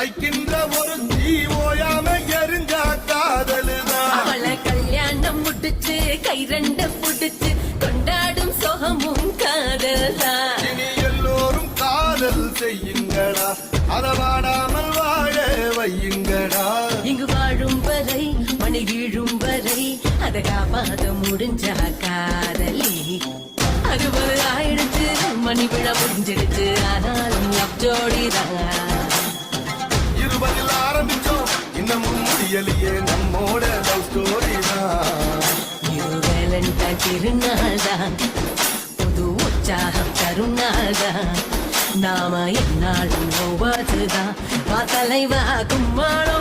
வைக்கின்ற ஒரு தீ ஓயாம எரிஞ்சா காதலுதான் அவளை கல்யாணம் முடிச்சு கை ரெண்டு புடிச்சு கொண்டாடும் சோகமும் காதல்தான் இனி எல்லோரும் காதல் செய்யுங்கடா. அதவாடாமல் வாழ வையுங்கடா. இங்கு வாழும் வரை மணி வீழும் வரை அதை காப்பாத முடிஞ்சா காதலி. அறுபது ஆயிடுச்சு மணி விழா முடிஞ்சிடுச்சு ஆனாலும் லவ் ஜோடிதான். இன்னமும் நம்மோட லவ் ஸ்டோரி தான். இது திருநாள் தான் புது உற்சாகம் தருநாள் தான் நாம என்னாலும் ஒவ்வொருதான் தலைவா கும்மாளம்